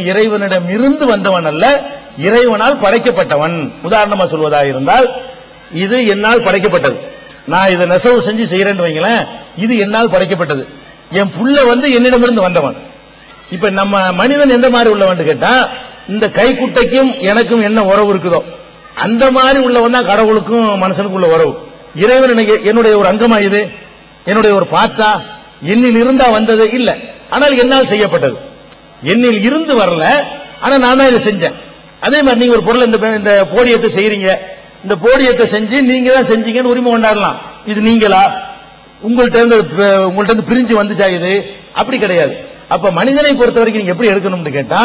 இறைவனிடம் இருந்து வந்தவன் அல்ல இறைவனால் படைக்கப்பட்டவன். உதாரணமா சொல்வதாக இருந்தால் இது என்னால் படைக்கப்பட்டது. நான் இதை நெசவு செஞ்சு செய்யறேன்னு வைங்களேன் இது என்னால் படைக்கப்பட்டது. என் புள்ள வந்து என்னிடமிருந்து வந்தவன். இப்ப நம்ம மனிதன் எந்த மாதிரி உள்ளவன் கேட்டா இந்த கைக்குட்டைக்கும் எனக்கும் என்ன உறவு இருக்குதோ அந்த மாதிரி உள்ளவன் தான் கடவுளுக்கும் மனுஷனுக்கும் உள்ள உறவு. இறைவன் என்னுடைய ஒரு அங்கமா இது? என்னுடைய ஒரு பாத்தா என்னில் இருந்தா வந்தது? இல்ல. ஆனால் என்னால் செய்யப்பட்டது. என்னில் இருந்து வரல. ஆனா நான் தான் இதை செஞ்சேன். அதே மாதிரி நீங்க ஒரு பொருள் இந்த இந்த போடியத்தை செய்யறீங்க இந்த போடியத்தை செஞ்சு நீங்க தான் செஞ்சீங்கன்னு உரிமை கொண்டாடலாம். இது நீங்களா? உங்கள்ட்ட இருந்து உங்கள்ட்ட இருந்து பிரிஞ்சு வந்துச்சா இது? அப்படி கிடையாது. அப்ப மனிதனை பொறுத்த வரைக்கும் நீங்க எப்படி எடுக்கணும்னு கேட்டா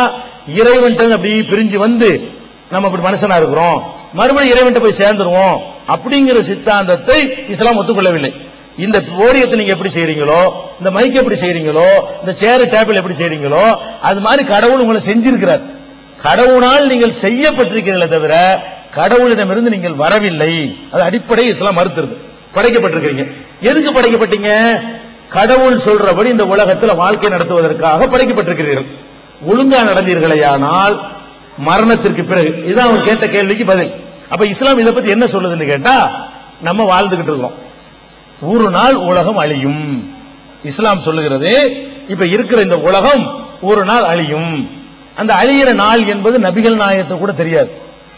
இறைவன் அப்படி பிரிஞ்சு வந்து நம்ம அப்படி மனுஷனா இருக்கிறோம். மறுபடியும் இறைவன் போய் சேர்ந்துருவோம். அப்படிங்கிற சித்தாந்தத்தை இஸ்லாம் ஒத்துக்கொள்ளவில்லை. இந்த ஓடியத்தை நீங்க எப்படி செய்றீங்களோ இந்த மைக் எப்படி செய்றீங்களோ இந்த சேர் டேபிள் எப்படி செய்றீங்களோ அது மாதிரி கடவுள் உங்களை செஞ்சிருக்கிறார். கடவுளால் நீங்கள் செய்யப்பட்டிருக்கிறீர்களே தவிர கடவுளிடமிருந்து நீங்கள் வரவில்லை. அது அடிப்படை இஸ்லாம் மறுத்துருது. படைக்கப்பட்டிருக்கிறீங்க. எதுக்கு படைக்கப்பட்டீங்க? கடவுள் சொல்றபடி இந்த உலகத்தில் வாழ்க்கை நடத்துவதற்காக படைக்கப்பட்டிருக்கிறீர்கள். ஒழுங்கா நடந்தீர்களேயானால் மரணத்திற்கு பிறகு. இதான் அவன் கேட்ட கேள்விக்கு பதில். அப்ப இஸ்லாம் இதை பத்தி என்ன சொல்லுதுன்னு கேட்டா நம்ம வாழ்ந்துகிட்டு இருக்கோம். ஒரு நாள் உலகம் அழியும். இஸ்லாம் சொல்லுகிறது இப்ப இருக்கிற இந்த உலகம் ஒரு நாள் அழியும். அந்த அழியிற நாள் என்பது நபிகள் நாயத்தை கூட தெரியாது.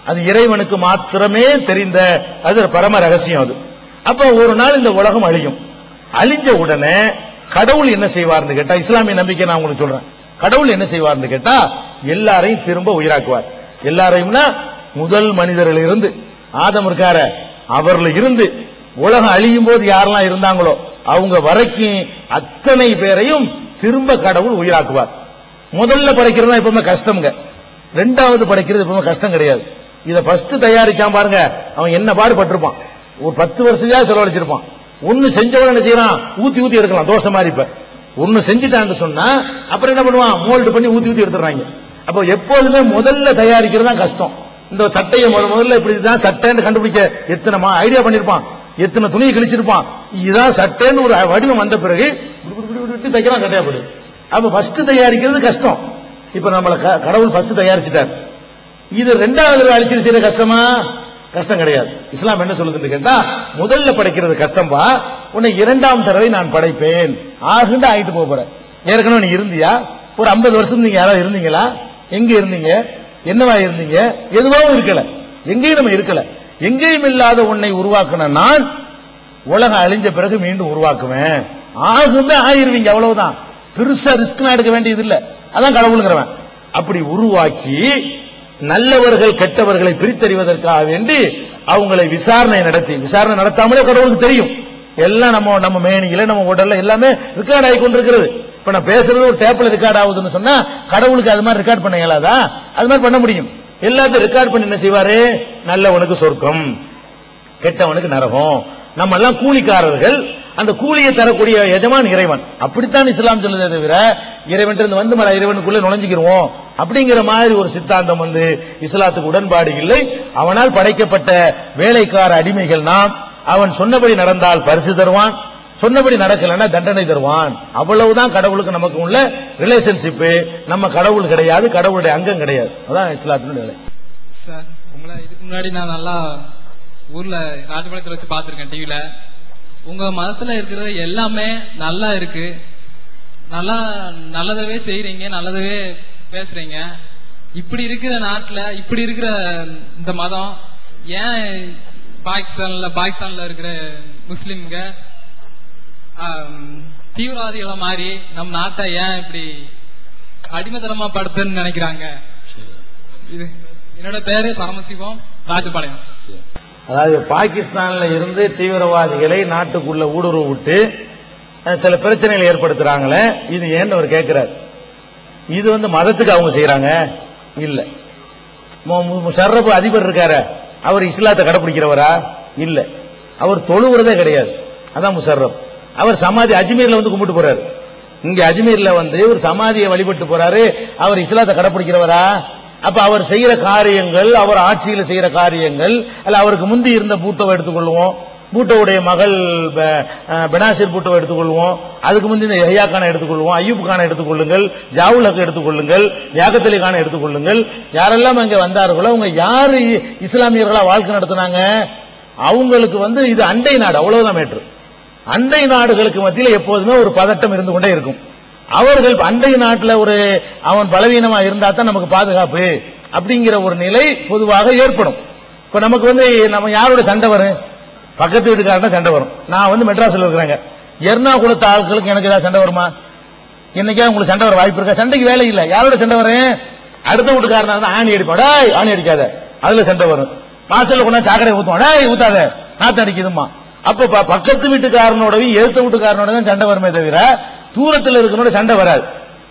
அது இறைவனுக்கு மாத்திரமே தெரிந்த அது பரம ரகசியம் அது. அப்ப ஒரு நாள் இந்த உலகம் அழியும். அழிஞ்ச உடனே கடவுள் என்ன செய்வார்னு கேட்டா இஸ்லாமிய நம்பிக்கை நான் உங்களுக்கு சொல்றேன். கடவுள் என்ன செய்வார்னு கேட்டா எல்லாரையும் திரும்ப உயிராக்குவார். எல்லாரையும்னா முதல் மனிதர்கள் இருந்து ஆதம் இருக்கார அவர்ல இருந்து உலகம் அழியும் போது யாரெல்லாம் இருந்தாங்களோ அவங்க வரைக்கும் அத்தனை பேரையும் திரும்ப கடவுள் உயிராக்குவார். முதல்ல படைக்கிறது தான் எப்பவுமே கஷ்டம்ங்க. ரெண்டாவது படைக்கிறது எப்பவுமே கஷ்டம் கிடையாது. இதை ஃபர்ஸ்ட் தயாரிக்காம பாருங்க அவன் என்ன பாடுபட்டிருப்பான். ஒரு பத்து வருஷத்தையா செலவழிச்சிருப்பான். ஒன்னு செஞ்சவன என்ன செய்யறான்? ஊத்தி ஊத்தி எடுக்கலாம். தோசை மாதிரி இப்ப. ஒன்னு செஞ்சுட்டான்னு சொன்னா அப்புறம் என்ன பண்ணுவான்? மோல்டு பண்ணி ஊத்தி ஊத்தி எடுத்துறாங்க அப்போ எப்போதுமே முதல்ல தயாரிக்கிறது தான் கஷ்டம். இந்த சட்டையை முதல்ல இப்படி தான் சட்டைன்னு கண்டுபிடிக்க எத்தனை ஐடியா பண்ணிருப்பான். எத்தனை துணியை கிழிச்சிருப்பான்? இதுதான் சட்டைன்னு ஒரு வடிவம் வந்த பிறகு தைக்கலாம் சட்டையா போடு. அப்ப ஃபர்ஸ்ட் தயாரிக்கிறது கஷ்டம். இப்ப நம்மள க- கடவுள் ஃபர்ஸ்ட் தயாரிச்சிட்டார். இது ரெண்டாவது அழிச்சு செய்யற கஷ்டமா? கஷ்டம் கிடையாது. இஸ்லாம் என்ன சொல்லுதுன்னு கேட்டா முதல்ல படைக்கிறது கஷ்டம்பா உன்னை இரண்டாம் தடவை நான் படைப்பேன். ஆகுண்டு ஆகிட்டு போக போறேன் ஏற்கனவே நீ இருந்தியா? ஒரு 50 வருஷம் நீங்க யாராவது இருந்தீங்களா? எங்க இருந்தீங்க? என்னவா இருந்தீங்க? எதுவாவும் இருக்கல. எங்கேயும் நம்ம இருக்கல. எங்கேயும் இல்லாத உன்னை உருவாக்கின நான் உலகம் அழிஞ்ச பிறகு மீண்டும் உருவாக்குவேன். ஆகுங்க ஆயிருவீங்க அவ்வளவுதான். பெருசா ரிஸ்க் எடுக்க வேண்டியது இல்ல அதான் கடவுளுங்கிறவன். அப்படி உருவாக்கி நல்லவர்கள் கெட்டவர்களை பிரித்தறிவதற்காக வேண்டி அவங்களை விசாரணை நடத்தி விசாரணை நடத்தாமலே கடவுளுக்கு தெரியும். எல்லாம் நம்ம நம்ம மேனியில நம்ம உடல்ல எல்லாமே ரெக்கார்ட் ஆகி கொண்டிருக்கிறது. இப்ப நான் பேசுறது ஒரு டேப்ல ரெக்கார்ட் ஆகுதுன்னு சொன்னா கடவுளுக்கு அது மாதிரி ரெக்கார்ட் பண்ண இயலாதா? அது மாதிரி பண்ண முடியும். எல்லாத்தையும் ரெக்கார்ட் பண்ணி என்ன செய்வாரு? நல்லவனுக்கு சொர்க்கம் கெட்டவனுக்கு நரகம். நம்ம எல்லாம் கூலிக்காரர்கள். அந்த கூலியை தரக்கூடிய எஜமான் இறைவன். அப்படித்தான் இஸ்லாம் சொல்லுதே தவிர இறைவன் இருந்து வந்து மல இறைவனுக்குள்ள நுழைஞ்சுக்கிறோம் அப்படிங்கிற மாதிரி ஒரு சித்தாந்தம் வந்து இஸ்லாத்துக்கு உடன்பாடு இல்லை. அவனால் படைக்கப்பட்ட வேலைக்கார அடிமைகள் நாம். அவன் சொன்னபடி நடந்தால் பரிசு தருவான். சொன்னபடி நடக்கலைன்னா தண்டனை தருவான். அவ்வளவுதான் கடவுளுக்கு நமக்கு உள்ள ரிலேஷன்ஷிப் நம்ம கடவுள் கிடையாது கடவுளுடைய அங்கம் கிடையாது. அதான் இஸ்லாத்தினுடைய நிலை. சார் உங்களை இதுக்கு முன்னாடி நான் நல்லா ஊர்ல ராஜபாளையத்துல வச்சு பார்த்துருக்கேன் டிவில உங்க மதத்துல இருக்கிறது எல்லாமே நல்லா இருக்கு. நல்லா நல்லதவே செய்யறீங்க நல்லதவே பேசுறீங்க. இப்படி இருக்கிற நாட்டுல இப்படி இருக்கிற இந்த மதம் ஏன் பாகிஸ்தான்ல பாகிஸ்தான்ல இருக்கிற முஸ்லிம்ங்க தீவிரவாதிகள மாதிரி நம் நாட்டை ஏன் இப்படி அடிமைத்தனமா படுத்துன்னு நினைக்கிறாங்க? இது என்னோட பேரு பரமசிவம் ராஜபாளையம். அதாவது பாகிஸ்தான்ல இருந்து தீவிரவாதிகளை நாட்டுக்குள்ள ஊடுருவ விட்டு சில பிரச்சனைகளை ஏற்படுத்துறாங்களே இது ஏன்னு அவர் கேட்கிறார் இது வந்து மதத்துக்கு அவங்க செய்யறாங்க இல்ல. மு- மு- முஷர்ரப் அதிபர் இருக்காரு. அவர் இஸ்லாத்தை கடைபிடிக்கிறவரா? இல்ல. அவர் தொழுவுறதே கிடையாது. அதான் முஷர்ரப் அவர் சமாதி அஜ்மீர்ல வந்து கும்பிட்டு போறாரு. இங்க அஜ்மீர்ல வந்து ஒரு சமாதியை வழிபட்டு போறாரு. அவர் இஸ்லாத்தை கடைபிடிக்கிறவரா அப்ப அவர் செய்யற காரியங்கள் அவர் ஆட்சியில் செய்யற காரியங்கள் அல்ல அவருக்கு முந்தி இருந்த பூத்தவை எடுத்துக்கொள்வோம். பூட்டோவுடைய மகள் ப- பெனாசிர் பூட்டோவை எடுத்துக்கொள்வோம். அதுக்கு முந்தி இந்த யஹ்யா கானை எடுத்துக்கொள்வோம். அய்யூப் கானை எடுத்துக்கொள்ளுங்கள். ஜாவுல் ஹக் எடுத்துக்கொள்ளுங்கள் யாகத்தலி கானை எடுத்துக்கொள்ளுங்கள். யாரெல்லாம் அங்க வந்தார்களோ அவங்க யாரு இ- இஸ்லாமியர்களா வாழ்க்கை நடத்தினாங்க? அவங்களுக்கு வந்து இது அண்டை நாடு அவ்வளவுதான் மேட்ரு. அண்டை நாடுகளுக்கு மத்தியில் எப்போதுமே ஒரு பதட்டம் இருந்து கொண்டே இருக்கும். அவர்கள் அண்டை நாட்டுல ஒரு அவன் பலவீனமா இருந்தா தான் நமக்கு பாதுகாப்பு அப்படிங்கிற ஒரு நிலை பொதுவாக ஏற்படும். இப்ப நமக்கு வந்து நம்ம யாரோட சண்டை வரும்? பக்கத்து வீட்டுக்காரன் சண்டை வரும். நான் வந்து மெட்ராஸில் இருக்கிறேங்க. எர்ணாகுளத்து ஆட்களுக்கு எனக்கு ஏதாவது சண்டை வருமா? இன்னைக்கே உங்களுக்கு சண்டை வர வாய்ப்பு இருக்கா? சண்டைக்கு வேலை இல்ல. யாரோட சண்டை வரேன் அடுத்த வீட்டுக்காரனா இருந்தா ஆணி அடிப்பாடா ஆணி அடிக்காத. அதுல சண்டை வரும். வாசல்ல கொண்டா சாக்கடை ஊத்துவான். ஊத்தாத. நாத்து அடிக்குதுமா அப்ப ப- பக்கத்து வீட்டுக்காரனோடவும் எழுத்த வீட்டுக்காரனோட தான் சண்டை வருமே தவிர தூரத்தில் இருக்கிறனோட சண்டை வராது.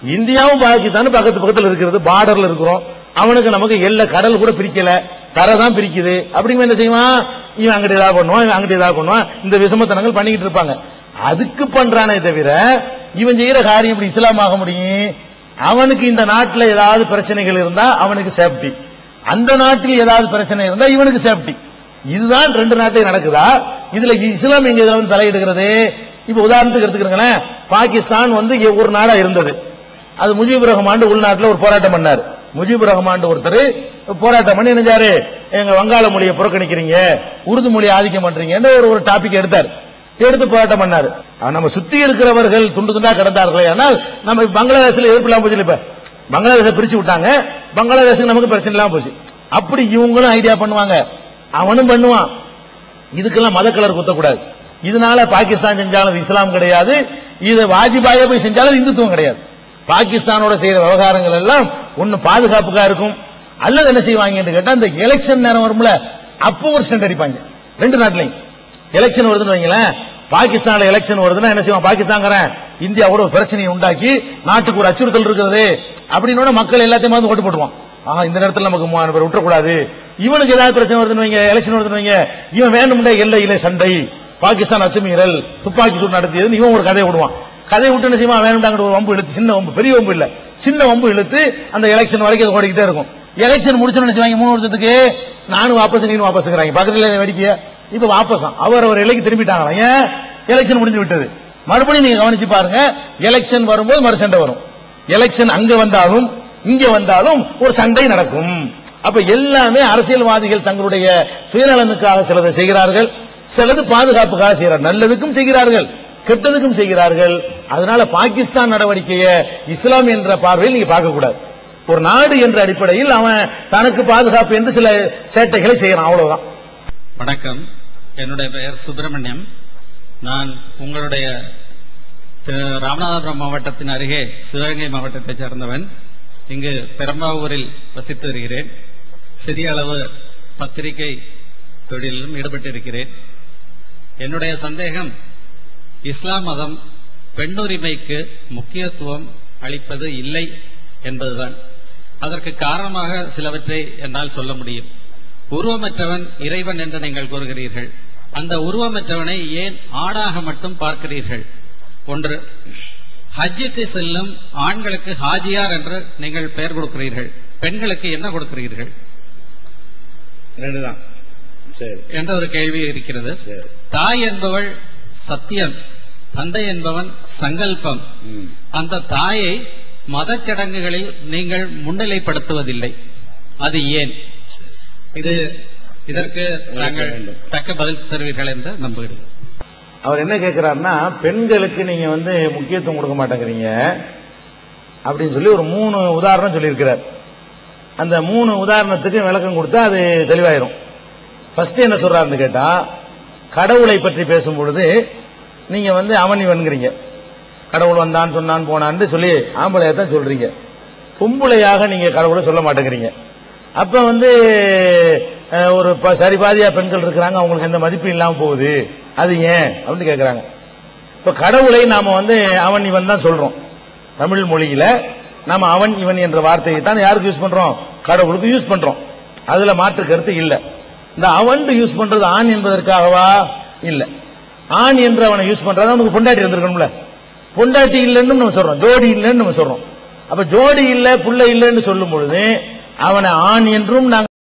இந்தியாவும் பாகிஸ்தானும் பக்கத்து பக்கத்தில் இருக்கிறது பார்டர்ல இருக்கிறோம். அவனுக்கு நமக்கு எல்லை கடல் கூட பிரிக்கல. தரை தான் பிரிக்குது. அப்படிங்க என்ன செய்வான்? இவன் அங்கிட்ட ஏதாவது பண்ணுவான் இவன் அங்கிட்ட ஏதாவது பண்ணுவான். இந்த விஷமத்தனங்கள் பண்ணிக்கிட்டு இருப்பாங்க. அதுக்கு பண்றானே தவிர இவன் செய்யற காரியம் இப்படி இஸ்லாம் ஆக முடியும்? அவனுக்கு இந்த நாட்டில் ஏதாவது பிரச்சனைகள் இருந்தா அவனுக்கு சேஃப்டி அந்த நாட்டில் ஏதாவது பிரச்சனை இருந்தா இவனுக்கு சேஃப்டி இதுதான் ரெண்டு நாட்டையும் நடக்குதா? இதுல இஸ்லாம் எங்க இதுல வந்து தலையிடுகிறது? இப்ப உதாரணத்துக்கு எடுத்துக்கிறேன் பாகிஸ்தான் வந்து ஒரு நாடா இருந்தது. அது முஜிபுர் ரஹ்மான் உள்நாட்டில் ஒரு போராட்டம் பண்ணார். முஜிபுர் ரஹ்மான் ஒருத்தர் போராட்டம் பண்ணி நினைஞ்சாரு எங்க வங்காள மொழியை புறக்கணிக்கிறீங்க உருது மொழியை ஆதிக்கம் பண்றீங்கன்னு ஒரு ஒரு டாபிக் எடுத்தார். எடுத்து போராட்டம் பண்ணாரு. நம்ம சுத்தி இருக்கிறவர்கள் துண்டு துண்டா கிடந்தார்களே ஆனால் நம்ம பங்களாதேசில் பங்களாதேஷ்ல எதிர்ப்பு இல்லாம போச்சு இப்ப. பங்களாதேஷை பிரிச்சு விட்டாங்க. பங்களாதேஷ் நமக்கு பிரச்சனை இல்லாம போச்சு. அப்படி இவங்களும் ஐடியா பண்ணுவாங்க. அவனும் பண்ணுவான். இதுக்கெல்லாம் மத கலர் குத்தக்கூடாது. இதனால பாகிஸ்தான் செஞ்சாலும் அது இஸ்லாம் கிடையாது. இதை வாஜிபாய போய் செஞ்சாலும் இந்துத்துவம் கிடையாது. பாகிஸ்தானோட செய்யற விவகாரங்கள் எல்லாம் ஒன்னு பாதுகாப்புக்கா இருக்கும். அல்லது என்ன செய்வாங்கன்னு கேட்டா இந்த எலெக்ஷன் நேரம் வரும்ல அப்போ ஒரு ஸ்டண்ட் அடிப்பாங்க. ரெண்டு நாட்டிலையும். எலெக்ஷன் வருதுன்னு வைங்களேன் பாகிஸ்தான்ல எலெக்ஷன் வருதுன்னா என்ன செய்வான்? பாகிஸ்தான்காரன் இந்தியாவோட பிரச்சனையை உண்டாக்கி நாட்டுக்கு ஒரு அச்சுறுத்தல் இருக்கிறது அப்படின்னு மக்கள் எல்லாத்தையும் வந்து ஓட்டு போட்டுவான் ஆஹ் இந்த நேரத்தில் நமக்கு மூவாயிரம் பேர் விட்டுறக்கூடாது. இவனுக்கு ஏதாவது பிரச்சனை வருதுன்னு வைங்க எலெக்ஷன் வருதுன்னு வைங்க. இவன் வேணும்டே எல்லையிலே சண்டை. பாகிஸ்தான் அத்துமீறல் துப்பாக்கி சூடு நடத்தியதுன்னு இவன் ஒரு கதையை விடுவான். கதையை விட்டு என்ன செய்வான்? வேணும்டாங்கிற ஒரு வம்பு இழுத்து சின்ன வம்பு பெரிய வம்பு இல்ல. சின்ன வம்பு இழுத்து அந்த எலெக்ஷன் வரைக்கும் அது ஓடிக்கிட்டே இருக்கும். எலெக்ஷன் முடிச்சோன்னு செய்வாங்க? மூணு வருஷத்துக்கு நானும் வாபஸ் நீனும் வாபஸ்ங்கிறாங்க பக்கத்துல வேடிக்கைய? இப்ப வாபஸாம் அவர் அவர் இலைக்கு திரும்பிட்டாங்களா ஏன்? எலெக்ஷன் முடிஞ்சு விட்டது. மறுபடியும் நீங்க கவனிச்சு பாருங்க எலெக்ஷன் வரும்போது மறு சண்டை வரும். எலெக்ஷன் அங்க வந்தாலும் இங்க வந்தாலும் ஒரு சண்டை நடக்கும். அப்ப எல்லாமே அரசியல்வாதிகள் தங்களுடைய சுயநலனுக்காக சிலதை செய்கிறார்கள். சிலது பாதுகாப்புக்காக செய்கிறார்கள். நல்லதுக்கும் செய்கிறார்கள். கெட்டதுக்கும் செய்கிறார்கள். அதனால பாகிஸ்தான் நடவடிக்கையை இஸ்லாம் என்ற பார்வையில் நீங்க பார்க்கக்கூடாது. ஒரு நாடு என்ற அடிப்படையில் அவன் தனக்கு பாதுகாப்பு என்று சில சேட்டைகளை செய்யறான். அவ்வளவுதான். வணக்கம். என்னுடைய பெயர் சுப்பிரமணியம். நான் உங்களுடைய ராமநாதபுரம் மாவட்டத்தின் அருகே சிவகங்கை மாவட்டத்தைச் சேர்ந்தவன். இங்கு பெரம்பாவூரில் வசித்து வருகிறேன். சிறிய அளவு பத்திரிகை தொழிலிலும் ஈடுபட்டிருக்கிறேன். என்னுடைய சந்தேகம் இஸ்லாம் மதம் பெண்ணுரிமைக்கு முக்கியத்துவம் அளிப்பது இல்லை என்பதுதான். அதற்கு காரணமாக சிலவற்றை என்னால் சொல்ல முடியும். உருவமற்றவன் இறைவன் என்று நீங்கள் கூறுகிறீர்கள். அந்த உருவமற்றவனை ஏன் ஆடாக மட்டும் பார்க்கிறீர்கள்? ஒன்று ஹஜ்ஜுக்கு செல்லும் ஆண்களுக்கு ஹாஜியார் என்று நீங்கள் பெயர் கொடுக்கிறீர்கள். பெண்களுக்கு என்ன கொடுக்கிறீர்கள்? ரெண்டுதான். சரி. என்ற ஒரு கேள்வி இருக்கிறது. தாய் என்பவள் சத்தியம் தந்தை என்பவன் சங்கல்பம். அந்த தாயை மதச் சடங்குகளில் நீங்கள் முன்னிலைப்படுத்துவதில்லை. அது ஏன்? இது இதற்கு நாங்கள். தக்க பதில் தருவீர்கள் என்று நம்புகிறேன். அவர் என்ன கேட்கிறாருன்னா பெண்களுக்கு நீங்க வந்து முக்கியத்துவம் கொடுக்க மாட்டேங்கிறீங்க. அப்படின்னு சொல்லி ஒரு மூணு உதாரணம் சொல்லியிருக்கிறார். அந்த மூணு உதாரணத்துக்கு விளக்கம் கொடுத்தா அது தெளிவாயிரும். ஃபர்ஸ்ட் என்ன சொல்றாருன்னு கேட்டா கடவுளை பற்றி பேசும் பொழுது நீங்க வந்து அவன் இவன்கிறீங்க கடவுள் வந்தான் சொன்னான் போனான்னு சொல்லி ஆம்பளையா தான் சொல்றீங்க. பொம்பளையாக நீங்க கடவுளை சொல்ல மாட்டேங்கிறீங்க. அப்ப வந்து ஒரு ப- சரி பாதியா பெண்கள் இருக்கிறாங்க அவங்களுக்கு எந்த மதிப்பு இல்லாம போகுது. அது ஏன் அப்படின்னு கேட்கிறாங்க இப்ப கடவுளை நாம வந்து அவன் இவன் தான் சொல்றோம். தமிழ் மொழியில நாம அவன் இவன் என்ற வார்த்தையை தான் யாருக்கு யூஸ் பண்றோம்? கடவுளுக்கு யூஸ் பண்றோம். அதுல மாற்று கருத்து இல்ல. இந்த அவன் யூஸ் பண்றது ஆண் என்பதற்காகவா? இல்ல. ஆண் என்று அவனை யூஸ் பண்றது அவனுக்கு பொண்டாட்டி இருந்திருக்கணும்ல. பொண்டாட்டி இல்லைன்னு நம்ம சொல்றோம். ஜோடி இல்லைன்னு நம்ம சொல்றோம். அப்ப ஜோடி இல்ல புள்ள இல்லைன்னு சொல்லும் பொழுது அவனை ஆண் என்றும் நாங்க